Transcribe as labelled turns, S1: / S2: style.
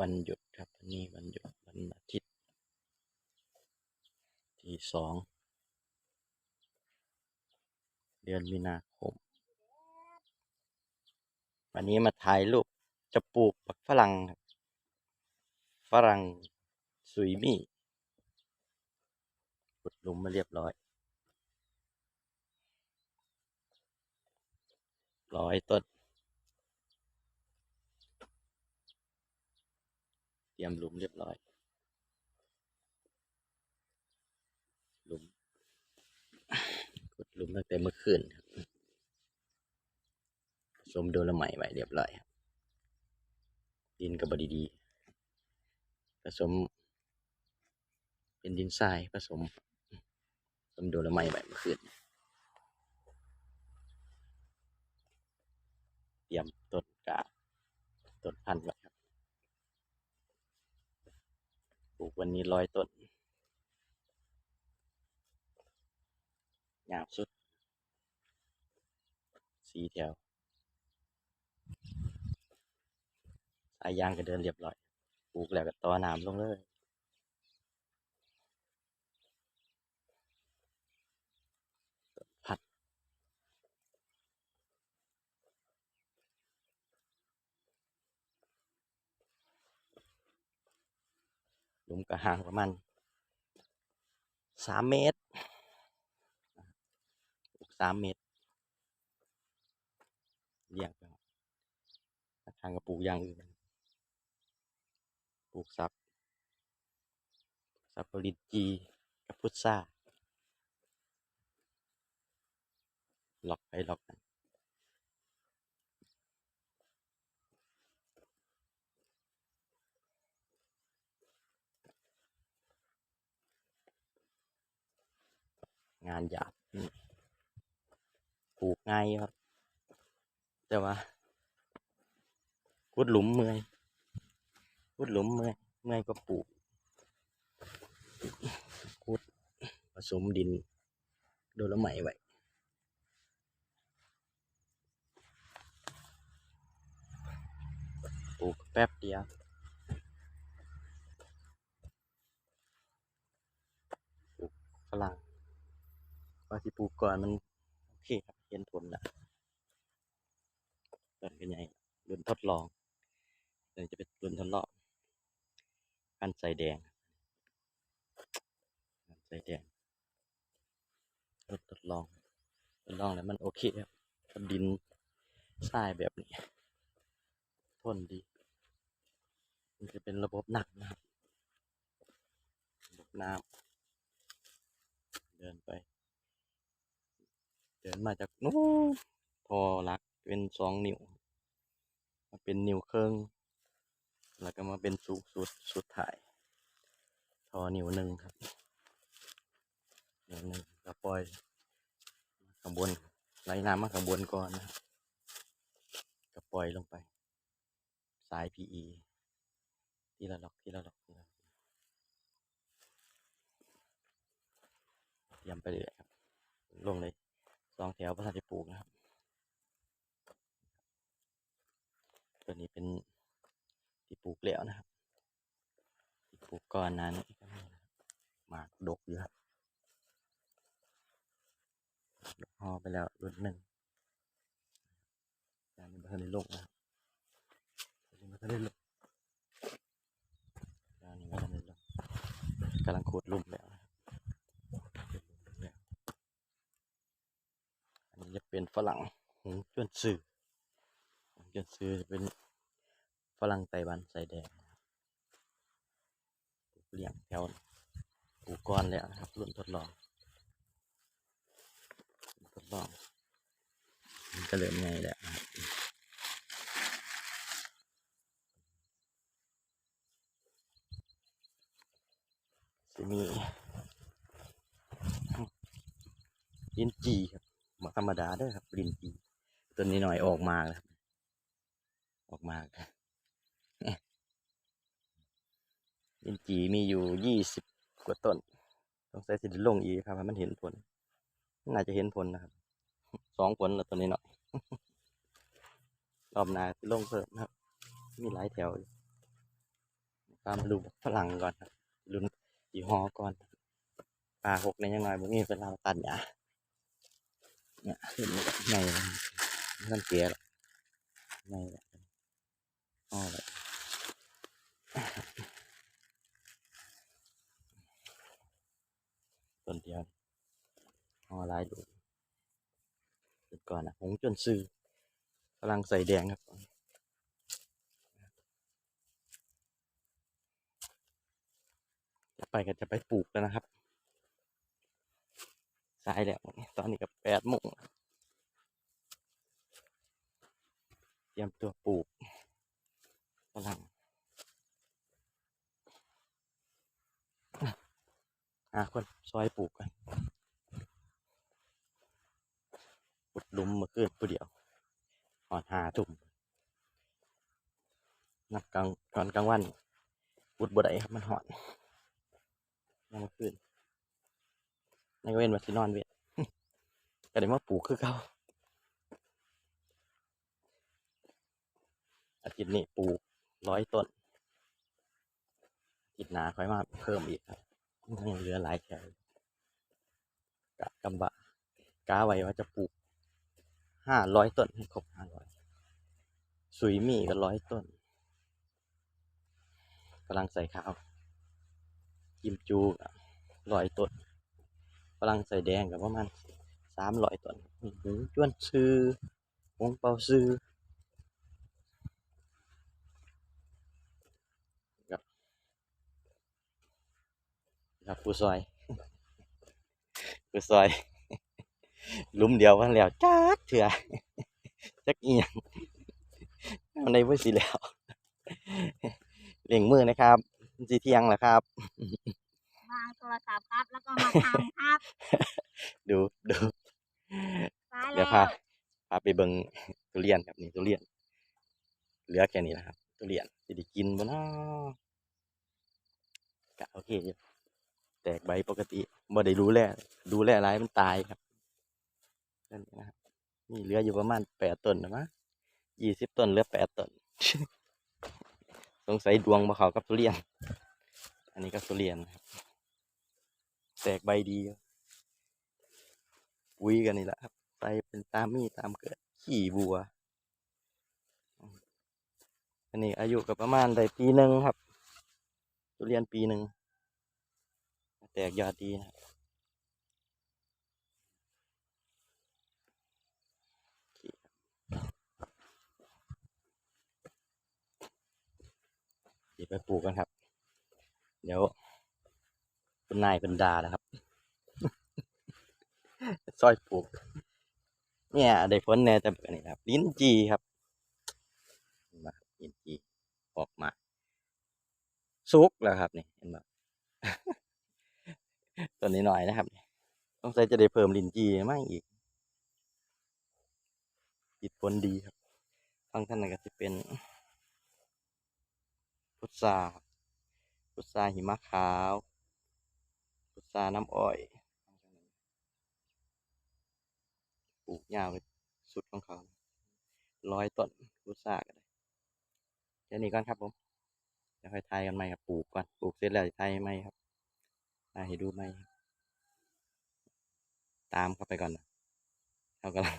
S1: วันหยุดครับวันนี้วันหยุดวันอาทิตย์ที่สองเดือนมีนาคม วันนี้มาถ่ายรูปจะปลูกผักฝรั่งฝรั่งสุยมี่ขุดหลุมมาเรียบร้อย ร้อยต้น เต รียมหลุมเรียบร้อย หลุมขุดหลุมตั้งแต่เมื่อคืนครับผสมโดนละไหมไว้เรียบร้อยครับดินกับบดีดีๆผสม เป็นดินทรายผสมผสมโดนละไหมไว้เมื่อคืนเตรียมต้นกาต้นพันธุ์ไว้ครับ ป ลูกวันนี้ร้อยต้นยาบสุด สีแถว สายยางก็เดินเรียบร้อย ปลูกแล้วก็ต่อน้ำลงเลย ต้นพันธุ์ หลุมก็ห่างประมาณสามเมตรสามเมตรเลี้ยงไปทางก็ปลูกอย่างอื่นปลูกซับซับปริจีกับพุทราล็อกไปล็อกกัน งานหยาบปลูกง่ายครับ แต่ว่าขุดหลุมเมื่อยขุดหลุมเมื่อยเมื่อยก็ปลูกขุดผสมดิน โดนละไหมไว้ปลูกแป๊บเดียวปลูกฝรั่งว่า ที่ปลูกก่อนมันโอเคครับเห็นผลแล้วต้นกันใหญ่รุ่นทดลองเดี๋ยวจะเป็นรุ่นทดลองพันใส่แดงพันใส่แดงรุ่นทดลองทดลองแล้วมันโอเคครับกับดินทรายแบบนี้ทนดี มันจะเป็นระบบหนักนะครับระบบน้ำเดินไป เดินมาจากนู้นพอลักเป็นสองนิ้วมาเป็นนิ้วเครื่องแล้วก็มาเป็นสูงสุดสุดท้ายทอนิ้วหนึ่งครับนิ้วหนึ่งแล้วปล่อยข้างบนไหลน้ำมาข้างบนก่อนนะครับก็ปล่อยลงไป สาย PE ทีละล็อกทีละล็อกทีละล็อกเตรียมไปเลยครับ ลงเลย สองแถวประธานจะปลูกนะครับ ตัวนี้เป็นที่ปลูกแล้วนะครับที่ปลูกก่อนนั้นหมากดกอยู่ครับดกห่อไปแล้วรุ่นหนึ่งอันนี้ไม่ทันได้ลงนะครับอันนี้ไม่ทันได้ลงอันนี้ไม่ทันได้ลงกำลังขุดลุ่มแล้วนะครับขุดหลุมแล้วอันนี้ จะเป็นฝรั่งหงจวนซื่อหงจวนซื่อจะเป็นฝรั่งไต้หวันใส่แดงนะครับปลูกเลี้ยงแถวปูกก้อนแล้วนะครับ รุ่นทดลอง ทดลอง มันก็เริ่มไงแล้วนะครับจะมีลิ้นจีครับ ธรรมดาเด้วยครับลินจีตัวนี้หน่อยออกมาแล้วครับ ออกมาบลิ้นจีมีอยู่ยี่สิบกว่าต้นต้องใส่สิลงอีกครับให้มันเห็นผล น่าจะเห็นผลนะครับสองผลแล้วตัวนี้หน่อยรอบหน้าลงเพิ่มนะครับ มีหลายแถวตามดูฝรั่งก่อนครับรุ่นยี่ห้อก่อนปลาหกในยังไงบ่มีเวลามาตัดหญ้า เนี่ยเห็นมันก็ใหญ่เลยไม่ต้องเกลียหรอกใหญ่ละอ๋อเลยต้นเดียวอ๋อลายดูจุดก่อนนะหงจนซื้อกำลังใส่แดงครับจะไปก็จะไปปลูกแล้วนะครับายแล้ว ตอนนี้ก็แปดโมงเตรียมตัวปลูกฝรั่งหาคนซอยปลูกกันปุดลุมเมื่อคืนผู้เดียวหอนหาทุ่มนับกลางตอนกลางวันปุดบ่ได้ครับมันหอน ยังมาขึ้นในก็ เว้นมาสินอนเวียนก็ได้มาปลูกคือเขาอาทิตย์นี้ปลูกร้อยต้นอาทิตย์หนาค่อยมาเพิ่มอีกครับยังเหลือหลายแถวกะกำบะกาไว้ว่าจะปลูกห้าร้อยต้นให้ครบห้าร้อยสุยมีก็ร้อยต้นกำลังใส่ข้าวกิมจูร้อยต้น ฝรั่งใส่แดงกับประมาณสามร้อยต้นจวนซื้อหงเปาซื้อครับครับผู้ซอยผู้ซอยลุมเดียวกันแล้วจักเถื่อจักเอียงในเพื่อสิแล้วเล่งมือนะครับสีเที่ยงแล้วครับ
S2: โทรศัพท์ครับ แล้วก็มาทำครับ
S1: ดูดู
S2: ซ้าย
S1: เดี๋
S2: แล้
S1: ยววพาพาไปเบิงทุเรียนครับนี่ทุเรียน เหลือแค่นี้แหละครับทุเรียนจะได้กินบ่เนาะกะโอเคอยู่แตกใบปกติบ่ได้ดูแลดูแลอะไรมันตายครับนั่นนะครับนี่เหลืออยู่ประมาณแปดต้นนะมั้งยี่สิบต้นเหลือแปดต้น สงสัยดวงบ่เขากับทุเรียน อันนี้ก็ทุเรียนนะครับ แตกใบดีอยู่ปุ๋ยกันนี่แหละครับไปเป็นตามมีตามเกิดขี่บัว อันนี้อายุก็ประมาณได้ปีหนึ่งครับ ทุเรียนปีหนึ่ง แตกยอดดีนะครับเดี๋ยวไปปลูกกันครับ เดี๋ยว คุณนายเป็นดานะครับ ซอยปลูก เนี่ยได้ผลแน่แต่แบบนี้ครับลิ้นจีครับมครับลิ้นจีออกมา สุกแล้วครับนี่เห็นไหมตัวนี้หน่อยนะครับต้องใส่จะได้เพิ่มลิ้นจีมากอีกติดผลดีครับฟังท่านก็จะเป็น พุทราพุทราหิมะขาว พุทราน้ำอ้อยปลูกยาวไปสุดของเขาร้อยต้นรู้สากันเลยแค่นี้ก่อนครับผมเดี๋ยวค่อยทายกันไหมครับปลูกก่อนปลูกเสร็จแล้วจะทายไหมครับมาให้ดูไหมตามเข้าไปก่อนนะเขากำลัง